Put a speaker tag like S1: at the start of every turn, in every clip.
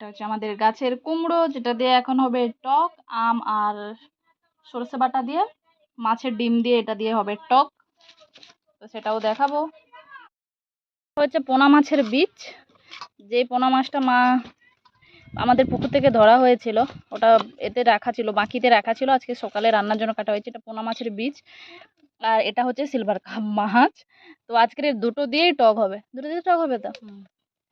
S1: এটা হচ্ছে আমাদের গাছের কুমড়ো, যেটা দিয়ে এখন হবে টক, আম আর সরষে বাটা দিয়ে, মাছের ডিম দিয়ে এটা দিয়ে হবে টক। তো সেটাও দেখাবো। হচ্ছে পোনা মাছের বীজ। যে পোনা মাছটা মা আমাদের পুকুর থেকে ধরা হয়েছিল, ওটা এতে রাখা ছিল, বাকিতে রাখা ছিল। আজকে সকালে রান্নার জন্য কাটা হয়েছে, এটা পোনা মাছের বীজ। আর এটা হচ্ছে সিলভার কাপ মাছ। তো আজকের দুটো দিয়েই টক হবে। দুটো দিয়ে টক হবে তো?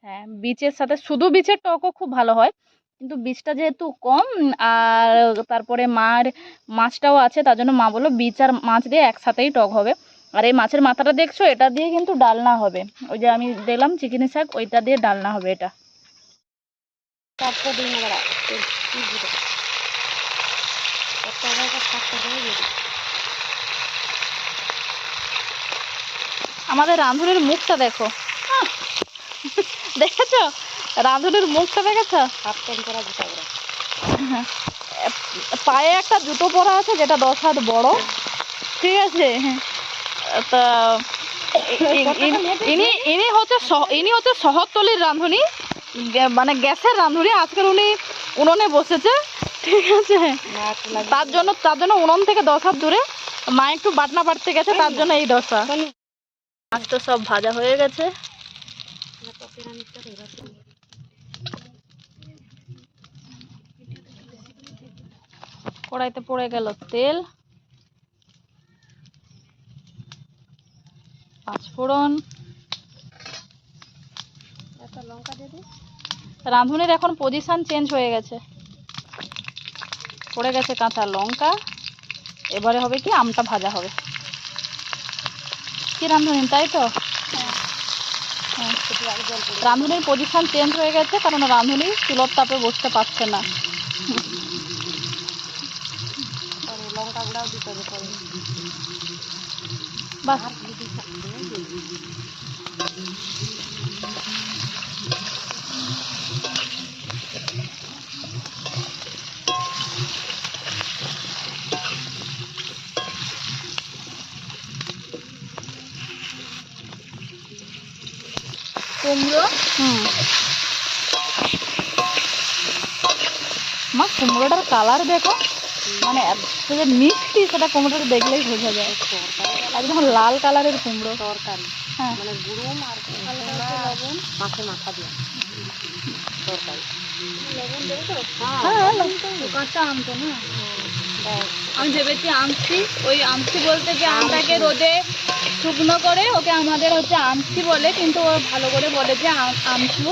S1: হ্যাঁ বীজের সাথে শুধু বীজের টকও খুব ভালো হয়। কিন্তু বীজটা যেহেতু কম, আর তারপরে মার, মাছটাও আছে, তার জন্য মা বলল বীজ আর মাছ দিয়ে একসাথেই টক হবে। আর এই মাছের মাথাটা দেখছ, এটা দিয়ে কিন্তু ডালনা হবে। ওই যে আমি দেখলাম চিকেনি শাক, ওইটা দিয়ে ডালনা হবে এটা। আমাদের রাঁধুনির মুখটা দেখো! দেখেছ? রাঁধুনির মুখটা দেখেছ?
S2: হাফ প্যান্ট পরা জুতা পরা।
S1: পায়ে একটা জুতো পরা আছে যেটা দশ হাত বড়। ঠিক আছে? তা ইনি ইনি হচ্ছে ইনি হচ্ছে শহরতলির রাঁধুনি। মানে গ্যাসের রাঁধুনি। আজকের উনি উনুনে বসেছে। ঠিক আছে? তার জন্য তার জন্য উনুন থেকে দশ হাত দূরে। মা একটু বাটনা বাটতে গেছে তার জন্য এই দশা। মাছ তো সব ভাজা হয়ে গেছে
S2: না তো পিরামিড করে রাখি
S1: কড়াইতে পড়ে গেল তেল। পাঁচফোড়ন
S2: একটা লঙ্কা দিয়ে
S1: রাঁধুনির এখন পজিশন চেঞ্জ হয়ে গেছে। পড়ে গেছে কাঁচা লঙ্কা। এবারে হবে কি আমটা ভাজা হবে। কি রাঁধুনি তাই তো? হ্যাঁ।
S2: আগে
S1: রাঁধুনির পজিশন চেঞ্জ হয়ে গেছে কারণ রাঁধুনি চুলোর তাপে বসতে পারছে না।
S2: পরে লঙ্কা গুঁড়াও দিতে হবে পরে
S1: বাস
S2: আর দিদি
S1: কুমড়ো হুম মা কুমড়োটার কালার দেখো মানে যে মিষ্টি সেটা কুমড়োটা দেখলেই বোঝা যায়। একদম লাল কালারের কুমড়ো।
S2: তরকারি।
S1: হ্যাঁ।
S2: মানে গুঁড়ুম আর লবণ। দিয়ে। তরকারি।
S1: হ্যাঁ কাঁচা আম ভেবেছি আমসি ওই আমসি বলতে যে আমটাকে রোদে শুকনো করে ওকে আমাদের হচ্ছে আমসি বলে কিন্তু ও ভালো করে বলে যে আম- আমসু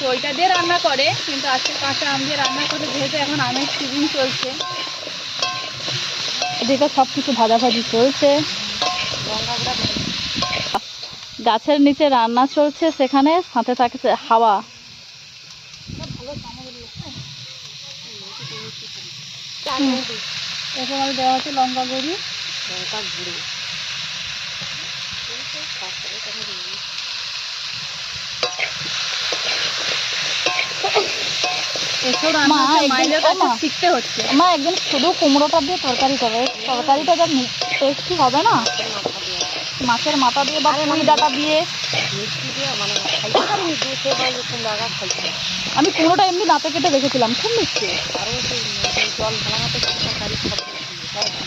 S1: তো ওইটা দিয়ে রান্না করে কিন্তু আজকে কাঁচা আম দিয়ে রান্না করে যেহেতু এখন আমের সিজন চলছে। এদিকে সব কিছু ভাজাভাজি চলছে। গাছের নিচে রান্না চলছে সেখানে সাথে থাকছে হাওয়া। এরপর দেওয়া হচ্ছে লঙ্কা গুঁড়ি।
S2: লঙ্কা গুঁড়ো তারপরে তখন দিয়ে দিই।
S1: এসব
S2: রান্না হচ্ছে
S1: কাছে শিখতে হচ্ছে। মা একদিন শুধু কুমড়োটা দিয়ে তরকারি করবে তরকারিটা যা টেস্টি হবে না?
S2: মাছের মাথা দিয়ে
S1: বা পুঁই ডাঁটা দিয়ে?
S2: মানে কুমড়া
S1: আমি কুমড়োটা এমনি দাঁতে কেটে রেখেছিলাম খুব মিষ্টি।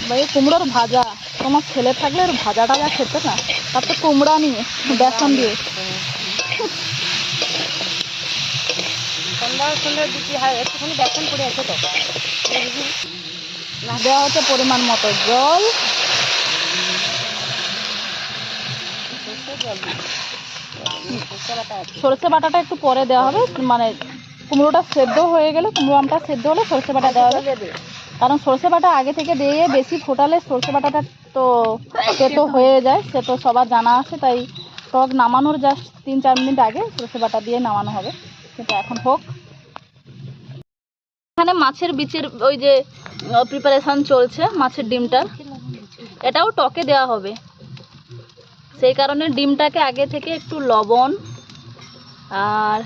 S1: ভাই কুমড়োর ভাজা তোমার ছেলে থাকলে ওর ভাজাটা যা খেতে না তার তো কুমড়া নিয়ে বেসন দিয়ে।
S2: দিতে হয় একটুখানি বেসন করে আছে তো।
S1: দেওয়া হচ্ছে পরিমাণ মতো জল।
S2: সরষে
S1: বাটাটা একটু পরে দেওয়া হবে। মানে কুমড়োটা সেদ্ধ হয়ে গেলে, কুমড়ো আমটা সেদ্ধ হলে সরষে বাটা দেওয়া হবে। কারণ সরষে বাটা আগে থেকে দিয়ে বেশি ফোটালে সরষে বাটাটা তো তেতো হয়ে যায় সে তো সবার জানা আছে। তাই টক নামানোর জাস্ট তিন চার মিনিট আগে সরষে বাটা দিয়ে নামানো হবে। কিন্তু এখন হোক। এখানে মাছের বিচের ওই যে প্রিপারেশন চলছে মাছের ডিমটার এটাও টকে দেওয়া হবে। সেই কারণে ডিমটাকে আগে থেকে একটু লবণ আর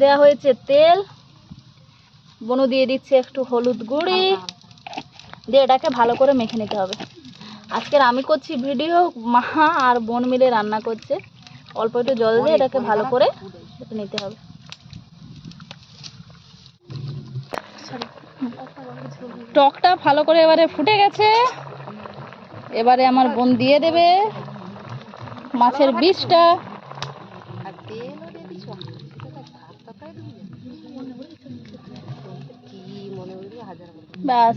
S1: দেওয়া হয়েছে তেল। বনু দিয়ে দিচ্ছে একটু হলুদ গুঁড়ি। দিয়ে এটাকে ভালো করে মেখে নিতে হবে। আজকের আমি করছি ভিডিও, মা আর বোন মিলে রান্না করছে। অল্প একটু জল দিয়ে এটাকে ভালো করে ফুটে নিতে হবে। টকটা ভালো করে এবারে ফুটে গেছে। এবারে আমার বোন দিয়ে দেবে। মাছের বীজটা। ব্যাস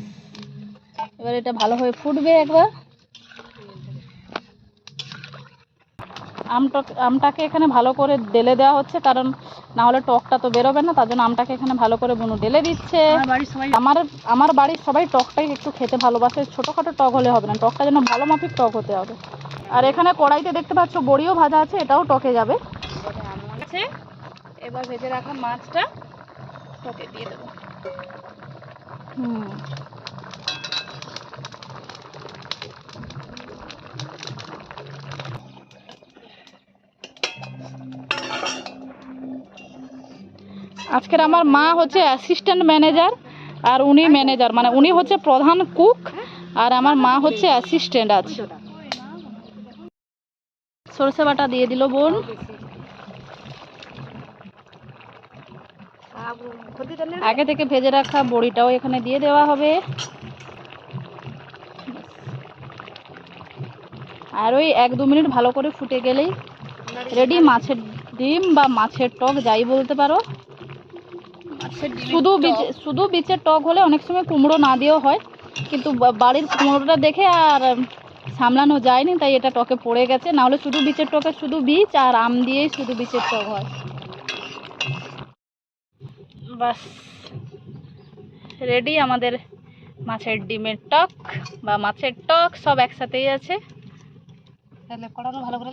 S1: এবার এটা ভালোভাবে ফুটবে একবার। আমটা আমটাকে এখানে ভালো করে ডেলে দেওয়া হচ্ছে কারণ না হলে টকটা তো বেরোবে না তার জন্য আমটাকে এখানে ভালো করে বুনু ডেলে দিচ্ছে। আমার আমার বাড়ির সবাই টকটাই একটু খেতে ভালোবাসে ছোটোখাটো টক হলে হবে না টকটা যেন ভালো মাফিক টক হতে হবে। আর এখানে কড়াইতে দেখতে পাচ্ছ বড়িও ভাজা আছে এটাও টকে যাবে। এবার ভেজে রাখা মাছটা টকে দিয়ে দেবো। হুম। আজকের আমার মা হচ্ছে অ্যাসিস্ট্যান্ট ম্যানেজার আর উনি ম্যানেজার মানে উনি হচ্ছে প্রধান কুক আর আমার মা হচ্ছে অ্যাসিস্ট্যান্ট আছে। সরষে বাটা দিয়ে দিল বোন। আগে থেকে ভেজে রাখা বড়িটাও এখানে দিয়ে দেওয়া হবে। আর ওই এক দু মিনিট ভালো করে ফুটে গেলেই রেডি মাছের ডিম বা মাছের টক যাই বলতে পারো। শুধু বীজ শুধু বীজের টক হলে অনেক সময় কুমড়ো না দিয়েও হয় কিন্তু বাড়ির কুমড়োটা দেখে আর সামলানো যায়নি তাই এটা টকে পড়ে গেছে। না হলে শুধু বীজের টকে শুধু বীজ আর আম দিয়েই শুধু বীজের টক হয়। বাস রেডি আমাদের মাছের ডিমের টক বা মাছের টক সব একসাথেই আছে।
S2: তাহলে কড়ানো ভালো করে